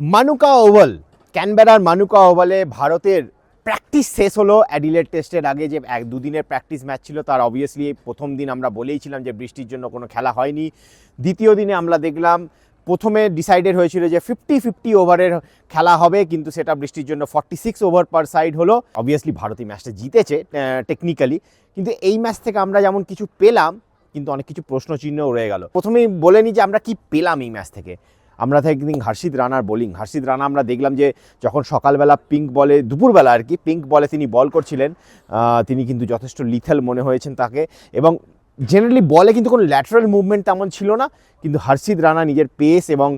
মানুকা oval, ক্যানবেরার মানুকা ওভালে ভারতের practice শেষ হলো অ্যাডিলেট টেস্টের আগে যে এক দুদিনের প্র্যাকটিস ম্যাচ ছিল, তার অবভিয়াসলি প্রথম দিন আমরা বলেইছিলাম যে বৃষ্টির জন্য কোনো খেলা হয়নি। দ্বিতীয় দিনে আমরা দেখলাম প্রথমে ডিসাইডেড হয়েছিল যে ফিফটি ফিফটি ওভারের খেলা হবে, কিন্তু সেটা বৃষ্টির জন্য forty six over per side হলো। অবভিয়াসলি ভারতই ম্যাচটা জিতেছে টেকনিক্যালি কিন্তু এই ম্যাচ থেকে আমরা যেমন কিছু পেলাম, কিন্তু অনেক কিছু প্রশ্নচিহ্নও রয়ে গেল। প্রথমেই বলে নিই যে আমরা কি পেলাম এই ম্যাচ থেকে। আমরা একদিন হর্ষিত রানার বোলিং, হর্ষিত রানা আমরা দেখলাম যে যখন সকালবেলা পিঙ্ক বলে, দুপুরবেলা আর কি, পিঙ্ক বলে তিনি বল করছিলেন তিনি কিন্তু যথেষ্ট লিথেল মনে হয়েছেন তাকে। এবং জেনারেলি বলে কিন্তু কোনো ল্যাটারাল মুভমেন্ট তেমন ছিল না, কিন্তু হর্ষিত রানা নিজের পেস এবং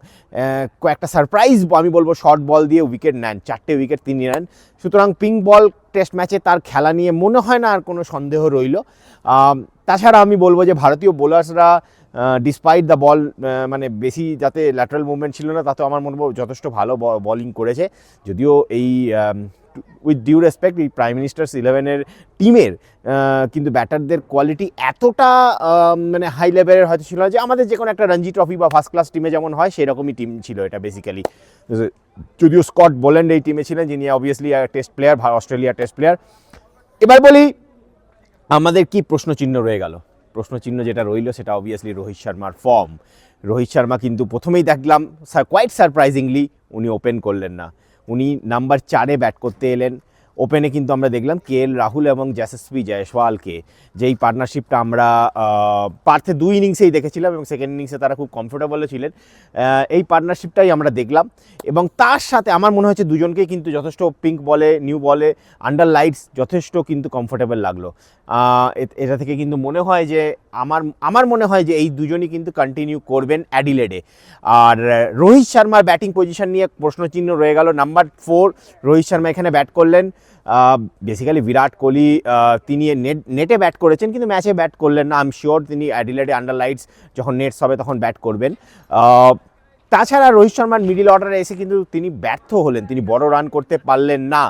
কয়েকটা সারপ্রাইজ আমি বলব শর্ট বল দিয়ে উইকেট নেন, চারটে উইকেট তিনি নেন। সুতরাং পিঙ্ক বল টেস্ট ম্যাচে তার খেলা নিয়ে মনে হয় না আর কোনো সন্দেহ রইল। তাছাড়া আমি বলব যে ভারতীয় বোলার্সরা ডিসপাইট দ্য বল মানে বেশি যাতে ল্যাটারাল মুভমেন্ট ছিল না তাতে আমার মনে হয় যথেষ্ট ভালো বলিং করেছে। যদিও এই উইথ ডিউ রেসপেক্ট এই প্রাইম মিনিস্টার্স ইলেভেনের টিমের কিন্তু ব্যাটারদের কোয়ালিটি এতটা মানে হাই লেভেলের হয়তো ছিল না যে আমাদের যে কোনো একটা রঞ্জি ট্রফি বা ফার্স্ট ক্লাস টিমে যেমন হয়, সেরকমই টিম ছিল এটা বেসিক্যালি যদিও স্কট বোল্যান্ড এই টিমে ছিলেন, যিনি obviously test player Australia test player এবার বলি, আমাদের কি প্রশ্নচিহ্ন রয়ে গেল? প্রশ্নচিহ্ন যেটা রইল সেটা অবভিয়াসলি রোহিত শর্মার ফর্ম রোহিত শর্মা কিন্তু প্রথমেই দেখলাম কোয়াইট সারপ্রাইজিংলি উনি ওপেন করলেন না। উনি নাম্বার চারে ব্যাট করতে এলেন। ওপেনে কিন্তু আমরা দেখলাম কে এল রাহুল এবং যশস্বী জয়সওয়ালকে যেই পার্টনারশিপটা আমরা পার্থে দুই ইনিংসেই দেখেছিলাম এবং সেকেন্ড ইনিংসে তারা খুব কমফোর্টেবলও ছিলেন। এই পার্টনারশিপটাই আমরা দেখলাম এবং তার সাথে আমার মনে হচ্ছে দুজনকেই কিন্তু যথেষ্ট পিঙ্ক বলে নিউ বলে আন্ডার লাইটস যথেষ্ট কিন্তু কমফোর্টেবল লাগল। এটা থেকে কিন্তু মনে হয় যে আমার আমার মনে হয় যে এই দুজনই কিন্তু কন্টিনিউ করবেন অ্যাডিলেডে আর, রোহিত শর্মার ব্যাটিং পজিশন নিয়ে প্রশ্নচিহ্ন রয়ে গেল। নাম্বার ফোর রোহিত শর্মা এখানে ব্যাট করলেন। বেসিক্যালি বিরাট কোহলি তিনি নেট নেটে ব্যাট করেছেন, কিন্তু ম্যাচে ব্যাট করলেন না। আই এম শিওর তিনি অ্যাডিলেডে আন্ডার লাইটস যখন নেটস হবে তখন ব্যাট করবেন। তাছাড়া রোহিত শর্মার মিডিল অর্ডারে এসে কিন্তু তিনি ব্যর্থ হলেন। তিনি বড় রান করতে পারলেন না।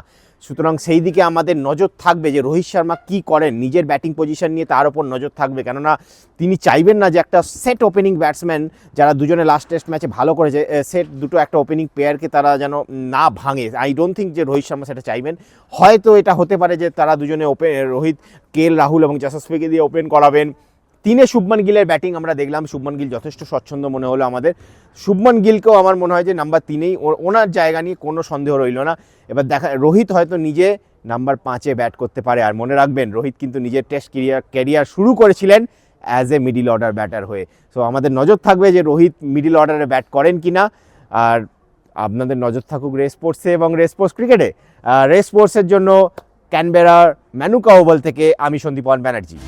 সুতরাং সেই দিকে আমাদের নজর থাকবে যে রোহিত শর্মা কি করেন, নিজের ব্যাটিং পজিশন নিয়ে তার ওপর নজর থাকবে। কেননা তিনি চাইবেন না যে একটা সেট ওপেনিং ব্যাটসম্যান যারা দুজনে লাস্ট টেস্ট ম্যাচে ভালো করেছে সেট দুটো একটা ওপেনিং প্লেয়ারকে তারা যেন না ভাঙে। আই ডোন্ট থিঙ্ক যে রোহিত শর্মা সেটা চাইবেন। হয়তো এটা হতে পারে যে তারা দুজনে open Rohit, K L Rahul এবং যশস্বীকে দিয়ে ওপেন করাবেন। তিনে শুভমান গিলের ব্যাটিং আমরা দেখলাম। শুভমান গিল যথেষ্ট স্বচ্ছন্দ মনে হলো আমাদের। শুভমান গিলকেও আমার মনে হয় যে নাম্বার তিনেই ওনার জায়গা নিয়ে কোনো সন্দেহ রইল না। এবার দেখা রোহিত হয়তো নিজে নাম্বার পাঁচে ব্যাট করতে পারে। আর মনে রাখবেন, রোহিত কিন্তু নিজের টেস্ট ক্যারিয়ার ক্যারিয়ার শুরু করেছিলেন as a middle order batter হয়ে। সো আমাদের নজর থাকবে যে রোহিত মিডিল অর্ডারে ব্যাট করেন কি না আর আপনাদের নজর থাকুক রেস স্পোর্টসে এবং রেস স্পোর্টস ক্রিকেটে রেস স্পোর্টসের জন্য ক্যানবেরার ম্যানুকা ওভাল থেকে আমি সন্দীপন ব্যানার্জি